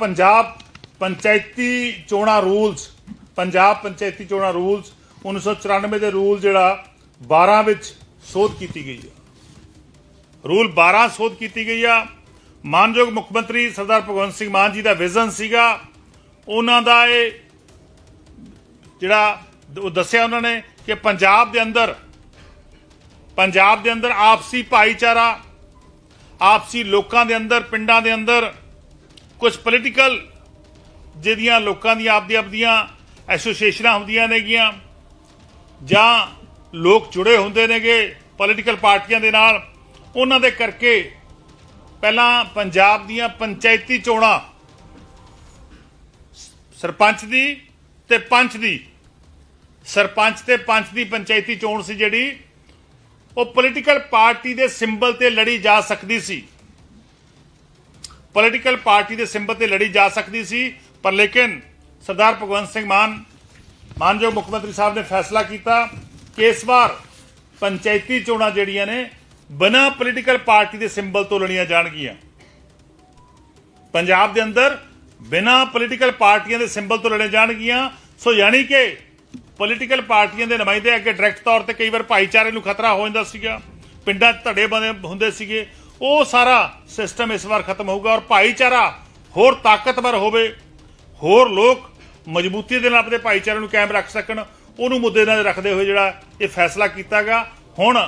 ਪੰਜਾਬ ਪੰਚਾਇਤੀ ਚੋਣਾਂ ਰੂਲਸ, ਪੰਜਾਬ ਪੰਚਾਇਤੀ ਚੋਣਾਂ ਰੂਲਸ 1994 ਦੇ ਰੂਲ ਜਿਹੜਾ 12 ਵਿੱਚ ਸੋਧ ਕੀਤੀ ਗਈ ਹੈ ਰੂਲ 12 ਸੋਧ ਕੀਤੀ ਗਈ ਆ। ਮਾਨਯੋਗ ਮੁੱਖ ਮੰਤਰੀ ਸਰਦਾਰ ਭਗਵੰਤ ਸਿੰਘ ਮਾਨ ਜੀ ਦਾ ਵਿਜ਼ਨ ਸੀਗਾ। ਉਹਨਾਂ ਦਾ ਇਹ ਜਿਹੜਾ ਉਹ ਦੱਸਿਆ ਉਹਨਾਂ ਨੇ ਕਿ ਪੰਜਾਬ ਦੇ ਅੰਦਰ, ਪੰਜਾਬ ਦੇ ਅੰਦਰ ਆਪਸੀ ਭਾਈਚਾਰਾ, ਆਪਸੀ ਲੋਕਾਂ ਦੇ ਅੰਦਰ, ਪਿੰਡਾਂ ਦੇ ਅੰਦਰ ਕੁਝ ਪੋਲੀਟੀਕਲ ਜਿਹਦੀਆਂ ਲੋਕਾਂ ਦੀਆਂ, ਆਪਦੀ ਆਪਦੀਆਂ ਐਸੋਸੀਏਸ਼ਨਾਂ ਹੁੰਦੀਆਂ ਨੇਗੀਆਂ, ਜਾਂ ਲੋਕ ਜੁੜੇ ਹੁੰਦੇ ਨੇਗੇ ਪੋਲੀਟੀਕਲ ਪਾਰਟੀਆਂ ਦੇ ਨਾਲ, ਉਹਨਾਂ ਦੇ ਕਰਕੇ ਪਹਿਲਾਂ ਪੰਜਾਬ ਦੀਆਂ ਪੰਚਾਇਤੀ ਚੋਣਾਂ, ਸਰਪੰਚ ਦੀ ਤੇ ਪੰਚ ਦੀ, ਸਰਪੰਚ ਤੇ ਪੰਚ ਦੀ ਪੰਚਾਇਤੀ ਚੋਣ ਸੀ ਜਿਹੜੀ, ਉਹ ਪੋਲੀਟੀਕਲ ਪਾਰਟੀ ਦੇ ਸਿੰਬਲ ਤੇ ਲੜੀ ਜਾ ਸਕਦੀ ਸੀ। ਪੋਲੀਟੀਕਲ ਪਾਰਟੀ ਦੇ ਸਿੰਬਲ ਤੇ ਲੜੀ ਜਾ ਸਕਦੀ ਸੀ, ਪਰ ਲੇਕਿਨ ਸਰਦਾਰ ਭਗਵੰਤ ਸਿੰਘ ਮਾਨ, ਮਾਨਯੋਗ ਮੁੱਖ ਮੰਤਰੀ ਸਾਹਿਬ ਨੇ ਫੈਸਲਾ ਕੀਤਾ ਕਿ ਇਸ ਵਾਰ ਪੰਚਾਇਤੀ ਚੋਣਾਂ ਜਿਹੜੀਆਂ ਨੇ, ਬਿਨਾਂ ਪੋਲੀਟੀਕਲ ਪਾਰਟੀ ਦੇ ਸਿੰਬਲ ਤੋਂ ਲੜੀਆਂ ਜਾਣਗੀਆਂ। ਪੰਜਾਬ ਦੇ ਅੰਦਰ ਬਿਨਾਂ ਪੋਲੀਟੀਕਲ ਪਾਰਟੀਆਂ ਦੇ ਸਿੰਬਲ ਤੋਂ ਲੜੇ ਜਾਣਗੀਆਂ, ਸੋ ਯਾਨੀ ਕਿ ਪੋਲੀਟੀਕਲ ਪਾਰਟੀਆਂ ਦੇ ਨੁਮਾਇੰਦੇ ਅੱਗੇ ਡਾਇਰੈਕਟ ਤੌਰ ਤੇ ਕਈ ਵਾਰ ਭਾਈਚਾਰੇ ਨੂੰ ਖਤਰਾ ਹੋ ਜਾਂਦਾ ਸੀਗਾ, ਪਿੰਡਾਂ ਧੜੇ ਬਣੇ ਹੁੰਦੇ ਸੀਗੇ ਉਹ ਸਾਰਾ ਸਿਸਟਮ ਇਸ ਵਾਰ ਖਤਮ ਹੋਊਗਾ ਔਰ ਭਾਈਚਾਰਾ ਹੋਰ ਤਾਕਤਵਰ ਹੋਵੇ, ਹੋਰ ਲੋਕ ਮਜ਼ਬੂਤੀ ਦੇ ਨਾਲ ਆਪਣੇ ਭਾਈਚਾਰੇ ਨੂੰ ਕਾਇਮ ਰੱਖ ਸਕਣ, ਉਹਨੂੰ ਮੁੱਦੇ ਨਾਲ ਰੱਖਦੇ ਹੋਏ ਜਿਹੜਾ ਇਹ ਫੈਸਲਾ ਕੀਤਾਗਾ। ਹੁਣ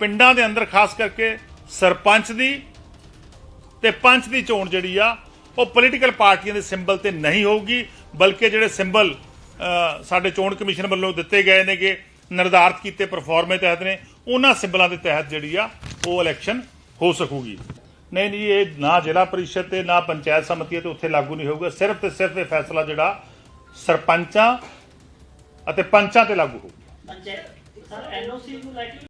ਪਿੰਡਾਂ ਦੇ ਅੰਦਰ ਖਾਸ ਕਰਕੇ ਸਰਪੰਚ ਦੀ ਤੇ ਪੰਚ ਦੀ ਚੋਣ ਜਿਹੜੀ ਆ, ਉਹ ਪੋਲੀਟੀਕਲ ਪਾਰਟੀਆਂ ਦੇ ਸਿੰਬਲ ਤੇ ਨਹੀਂ ਹੋਊਗੀ, ਬਲਕਿ ਜਿਹੜੇ ਸਿੰਬਲ ਸਾਡੇ ਚੋਣ ਕਮਿਸ਼ਨ ਵੱਲੋਂ ਦਿੱਤੇ ਗਏ ਨੇਗੇ, ਨਿਰਧਾਰਤ ਕੀਤੇ ਪਰਫਾਰਮੇ ਤਹਿਤ ਨੇ, ਉਹਨਾਂ ਸਿੰਬਲਾਂ ਦੇ ਤਹਿਤ ਜਿਹੜੀ ਆ, ਉਹ ਇਲੈਕਸ਼ਨ ਹੋ ਸਕੂਗੀ। ਨਹੀਂ ਨਹੀਂ, ਇਹ ਨਾ ਜ਼ਿਲ੍ਹਾ ਪਰਿਸ਼ਦ ਤੇ ਨਾ ਪੰਚਾਇਤ ਸਮਿਤੀ ਤੇ ਉੱਥੇ ਲਾਗੂ ਨਹੀਂ ਹੋਊਗਾ। ਸਿਰਫ ਤੇ ਸਿਰਫ ਇਹ ਫੈਸਲਾ ਜਿਹੜਾ ਸਰਪੰਚਾਂ ਅਤੇ ਪੰਚਾਂ ਤੇ ਲਾਗੂ ਹੋਊਗਾ। ਪੰਚਾਇਤ ਸਰ ਐਨਓਸੀ ਨੂੰ ਲੈ ਕੇ